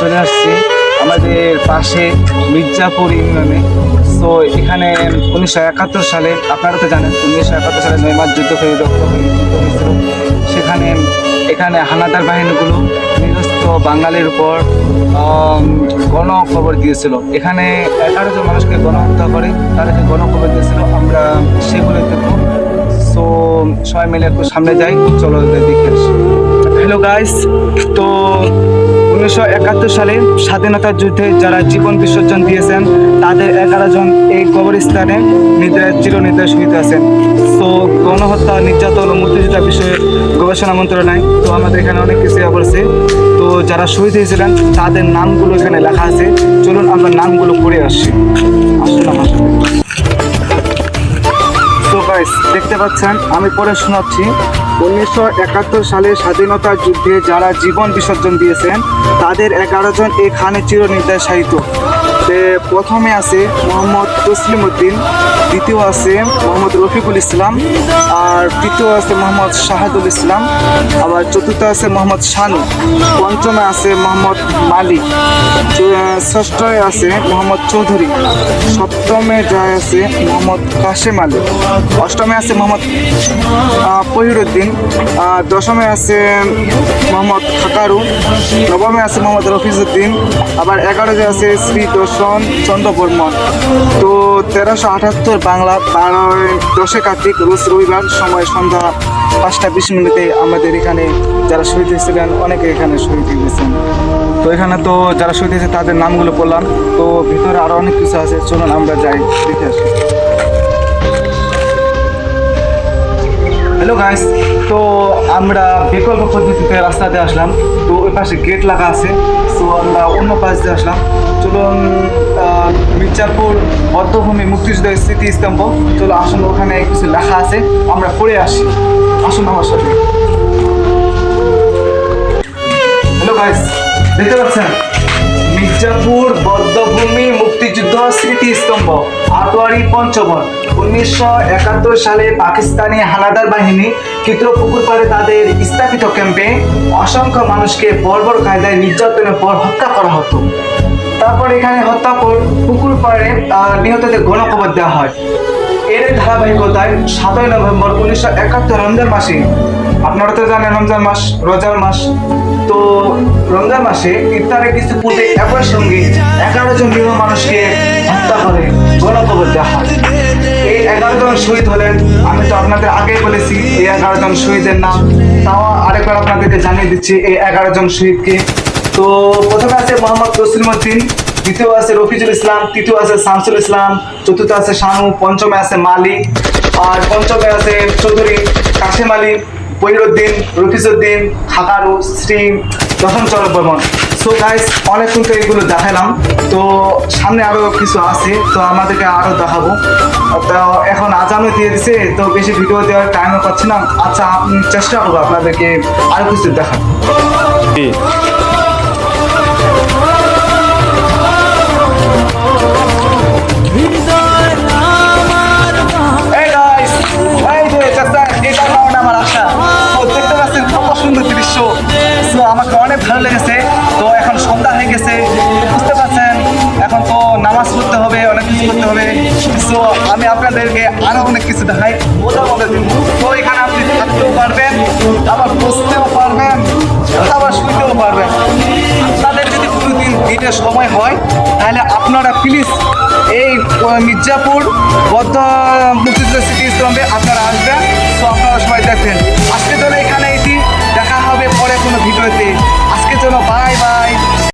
চলে আসছি। আমাদের পাশে মির্জাপুর ইউনিয়নে। তো এখানে উনিশশো একাত্তর সালে, আপনারা তো জানেন, উনিশশো একাত্তর সালে নয় যুদ্ধ হয়ে রক্ত হয়ে হয়েছিল। সেখানে, এখানে হানাদার বাহিনীগুলো নিরস্ত বাঙালির উপর গণখবর দিয়েছিল। এখানে এগারো জন মানুষকে গণহত্যা করে, তাদেরকে গণখবর দিয়েছিল। আমরা সেগুলো দেখব। সো, সবাই মিলে একটু সামনে যাই। চলো দেখে আসি। হ্যালো গাইস তো উনিশশো একাত্তর সালে স্বাধীনতার যুদ্ধে যারা জীবন বিসর্জন দিয়েছেন, তাদের এগারো জন এই কবরস্থানে নিদ্রায় চিরনিদ্রায় শহীদ আছেন। তো গণহত্যা, নির্যাতন ও মুক্তিযোদ্ধা বিষয়ে গবেষণা মন্ত্রণালয়, তো আমাদের এখানে অনেক কিছু বলছে। তো যারা শহীদ হয়েছিলেন, তাদের নামগুলো এখানে লেখা আছে। চলুন আমরা নামগুলো পড়ে আসছি তো দেখতে পাচ্ছেন, আমি পড়ে শোনাচ্ছি উনিশশো একাত্তর সালে স্বাধীনতার যুদ্ধে যারা জীবন বিসর্জন দিয়েছেন, তাদের এগারো জন এখানে চিরনির্দায় সাহিত্য প্রথমে আছে মোহাম্মদ তসলিম উদ্দিন, দ্বিতীয় আছে মোহাম্মদ রফিকুল ইসলাম, আর তৃতীয় আছে মোহাম্মদ শাহাদুল ইসলাম, আবার চতুর্থ আছে মোহাম্মদ শানু, পঞ্চমে আছে মোহাম্মদ মালিক। ষষ্ঠে আছে মোহাম্মদ চৌধুরী। সপ্তমে যায় আছে মোহাম্মদ কাশেম আলী। অষ্টমে আছে মোহাম্মদ পহিরুদ্দিন দশমে আছে মোহাম্মদ খাকারু। নবমে আছে মোহাম্মদ রফিজউদ্দিন। আবার এগারোতে আছে শ্রী দর্শন চন্দ্র বর্মন। তো তেরোশো আটাত্তর বাংলা বারোই দশে কার্তিক, রোজ রবিবার সময় সন্ধ্যা পাঁচটা বিশ মিনিটে আমাদের এখানে যারা শহীদ হয়েছিলেন, অনেকে এখানে শহীদ হয়ে গেছেন তো এখানে তো যারা শহীদ হয়েছে, তাদের নামগুলো বললাম। তো ভিতরে আরও অনেক কিছু আছে, চলুন আমরা যাই, দেখে আসি। হ্যালো গাইস তো আমরা বিকল্প পদ্ধতিতে রাস্তাতে আসলাম। তো ওই পাশে গেট লাগা আছে, তো আমরা অন্য পাশ দিয়ে আসলাম। চলুন মির্জাপুর বদ্ধভূমি মুক্তিযুদ্ধের স্মৃতি স্তম্ভ, চলো আসুন, ওখানে কিছু লেখা আছে, আমরা পড়ে আসি। আসুন আমার সাথে। হ্যালো গাইস দেখতে পাচ্ছেন? মির্জাপুর বদ্ধভূমি মুক্তিযুদ্ধ স্মৃতিস্তম্ভ আটোয়ারি পঞ্চবন। উনিশশো একাত্তর সালে পাকিস্তানি হানাদার বাহিনী চিত্রপুকুর পাড়ে তাদের স্থাপিত ক্যাম্পে অসংখ্য মানুষকে বর্বর কায়দায় নির্যাতনের পর হত্যা করা হতো। তারপর এখানে হত্যা পর পুকুর পাড়ে নিহতদের গণকবর দেওয়া হয়। এর ধারাবাহিকতায় সাতই নভেম্বর উনিশশো একাত্তর রমজান মাসে, আপনারা তো জানেন রমজান মাস, রোজার মাস, তো রমজান মাসে ইফতারের কিছু পূর্বে একই সঙ্গে এগারো জন নিরীহ মানুষকে হত্যা করে গণকবর দেওয়া হয়। এই এগারো জন শহীদ হলেন, আমি তো আপনাদের আগেই বলেছি, এই এগারো জন শহীদের নাম। তাও আরেকবার আপনাদেরকে জানিয়ে দিচ্ছি, এই এগারো জন শহীদকে। তো প্রথমে আছে মোহাম্মদ তসলিম উদ্দিন দ্বিতীয় আছে রফিজুল ইসলাম, তৃতীয় আছে শামসুল ইসলাম, চতুর্থ আছে শানু, পঞ্চমে আছে মালিক, আর পঞ্চমে আছে চৌধুরী কাশেম আলী বৈরুদ্দিন রফিজুদ্দিন, খাকারু শ্রী দশম চন্দ্র বর্মন সো গাইস অনেক কিন্তু এগুলো দেখালাম। তো সামনে আরও কিছু আছে, তো আমাদেরকে আরও দেখাবো। তো এখন আজানও দিয়ে দিছে, তো বেশি ভিডিও দেওয়ার টাইমও পাচ্ছি না। আচ্ছা আপনি চেষ্টা করব আপনাদেরকে আরও কিছু দেখান আমাকে অনেক ভালো লেগেছে। তো এখন সন্ধ্যা হয়ে গেছে, বুঝতে পারছেন? এখন তো নামাজ পড়তে হবে, অনেক কিছু করতে হবে। সো আমি আপনাদেরকে আরও অনেক কিছু দেখাই ওটা বলে দিব তো এখানে আপনি থাকতেও পারবেন, আবার বসতেও পারবেন, আবার শুনতেও পারবেন। আপনাদের যদি কোনোদিন দিনের সময় হয়, তাহলে আপনারা প্লিজ এই মির্জাপুর, বদ্ধ মুক্তিযুদ্ধ